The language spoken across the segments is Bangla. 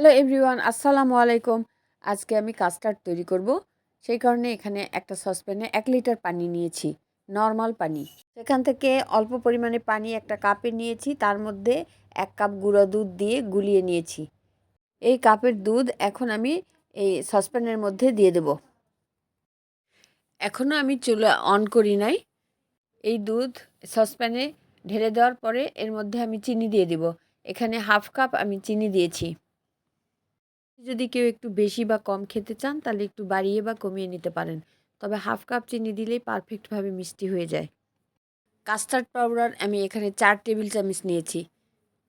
হ্যালো এভরিওয়ান, আসসালামু আলাইকুম। আজকে আমি কাস্টার্ড তৈরি করব। সেই কারণে এখানে একটা সসপ্যানে এক লিটার পানি নিয়েছি, নর্মাল পানি। সেখান থেকে অল্প পরিমাণে পানি একটা কাপে নিয়েছি, তার মধ্যে এক কাপ গুঁড়ো দুধ দিয়ে গুলিয়ে নিয়েছি। এই কাপের দুধ এখন আমি এই সসপ্যানের মধ্যে দিয়ে দেব। এখনও আমি চুলা অন করি নাই। এই দুধ সসপ্যানে ঢেলে দেওয়ার পরে এর মধ্যে আমি চিনি দিয়ে দেব। এখানে হাফ কাপ আমি চিনি দিয়েছি। যদি কেউ একটু বেশি বা কম খেতে চান, তাহলে একটু বাড়িয়ে বা কমিয়ে নিতে পারেন। তবে হাফ কাপ চিনি দিলেই পারফেক্টভাবে মিষ্টি হয়ে যায়। কাস্টার্ড পাউডার আমি এখানে চার টেবিল চামচ নিয়েছি।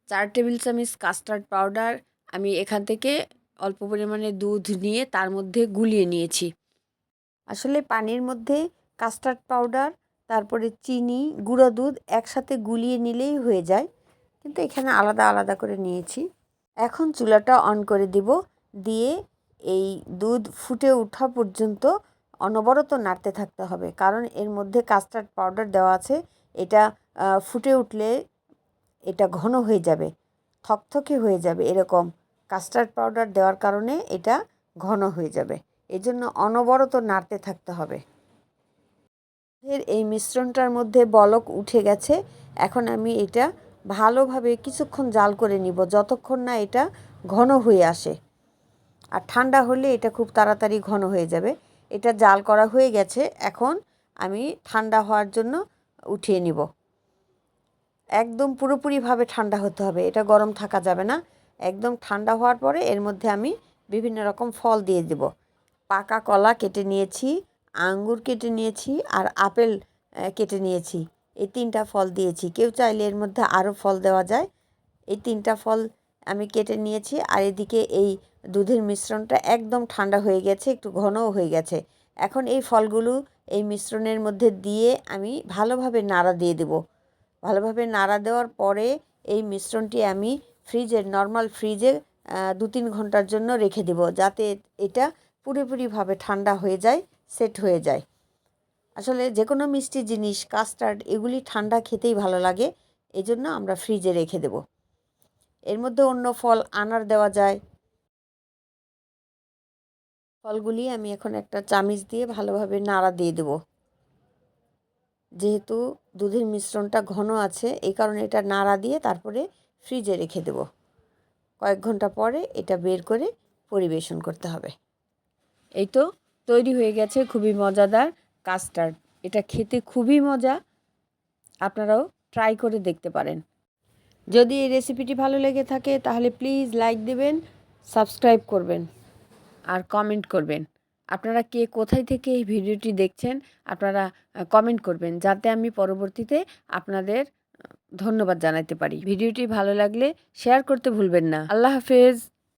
চার টেবিল চামচ কাস্টার্ড পাউডার আমি এখান থেকে অল্প পরিমাণে দুধ নিয়ে তার মধ্যে গুলিয়ে নিয়েছি। আসলে পানির মধ্যে কাস্টার্ড পাউডার, তারপরে চিনি, গুঁড়ো দুধ একসাথে গুলিয়ে নিলেই হয়ে যায়। কিন্তু এখানে আলাদা আলাদা করে নিয়েছি। এখন চুলাটা অন করে দিব। দিয়ে এই দুধ ফুটে ওঠা পর্যন্ত অনবরত নাড়তে থাকতে হবে। কারণ এর মধ্যে কাস্টার্ড পাউডার দেওয়া আছে, এটা ফুটে উঠলে এটা ঘন হয়ে যাবে, থকথকে হয়ে যাবে। এরকম কাস্টার্ড পাউডার দেওয়ার কারণে এটা ঘন হয়ে যাবে। এজন্য অনবরত নাড়তে থাকতে হবে। এর এই মিশ্রণটার মধ্যে বলক উঠে গেছে। এখন আমি এটা ভালোভাবে কিছুক্ষণ জাল করে নিব, যতক্ষণ না এটা ঘন হয়ে আসে। আর ঠান্ডা হলে এটা খুব তাড়াতাড়ি ঘন হয়ে যাবে। এটা জাল করা হয়ে গেছে। এখন আমি ঠান্ডা হওয়ার জন্য উঠিয়ে নিব। একদম পুরোপুরিভাবে ঠান্ডা হতে হবে। এটা গরম থাকা যাবে না। একদম ঠান্ডা হওয়ার পরে এর মধ্যে আমি বিভিন্ন রকম ফল দিয়ে দেব। পাকা কলা কেটে নিয়েছি, আঙ্গুর কেটে নিয়েছি আর আপেল কেটে নিয়েছি। এই তিনটা ফল দিয়েছি। কেউ চাইলে এর মধ্যে আরও ফল দেওয়া যায়। এই তিনটা ফল আমি কেটে নিয়েছি। আর এদিকে এই দুধের মিশ্রণটা একদম ঠান্ডা হয়ে গেছে, একটু ঘনও হয়ে গেছে। এখন এই ফলগুলো এই মিশ্রণের মধ্যে দিয়ে আমি ভালোভাবে নাড়া দিয়ে দেব। ভালোভাবে নাড়া দেওয়ার পরে এই মিশ্রণটি আমি ফ্রিজের নর্মাল ফ্রিজে দু তিন ঘণ্টার জন্য রেখে দেব যাতে এটা পুরোপুরিভাবে ঠান্ডা হয়ে যায়, সেট হয়ে যায়। আসলে যে কোনো মিষ্টি জিনিস, কাস্টার্ড এগুলি ঠান্ডা খেতেই ভালো লাগে এই জন্য আমরা ফ্রিজে রেখে দেব। এর মধ্যে অন্য ফল আনার দেওয়া যায়। ফলগুলি আমি এখন একটা চামিচ দিয়ে ভালোভাবে নাড়া দিয়ে দেব। যেহেতু দুধের মিশ্রণটা ঘন আছে, এই কারণে এটা নাড়া দিয়ে তারপরে ফ্রিজে রেখে দেব। কয়েক ঘণ্টা পরে এটা বের করে পরিবেশন করতে হবে। এই তো তৈরি হয়ে গেছে খুবই মজাদার কাস্টার্ড। এটা খেতে খুবই মজা। আপনারাও ট্রাই করে দেখতে পারেন। যদি এই রেসিপিটি ভালো লেগে থাকে, তাহলে প্লিজ লাইক দেবেন সাবস্ক্রাইব করবেন আর কমেন্ট করবেন। আপনারা কে কোথায় থেকে এই ভিডিওটি দেখছেন, আপনারা কমেন্ট করবেন, যাতে আমি পরবর্তীতে আপনাদের ধন্যবাদ জানাতে পারি। ভিডিওটি ভালো লাগলে শেয়ার করতে ভুলবেন না। আল্লাহ হাফেজ।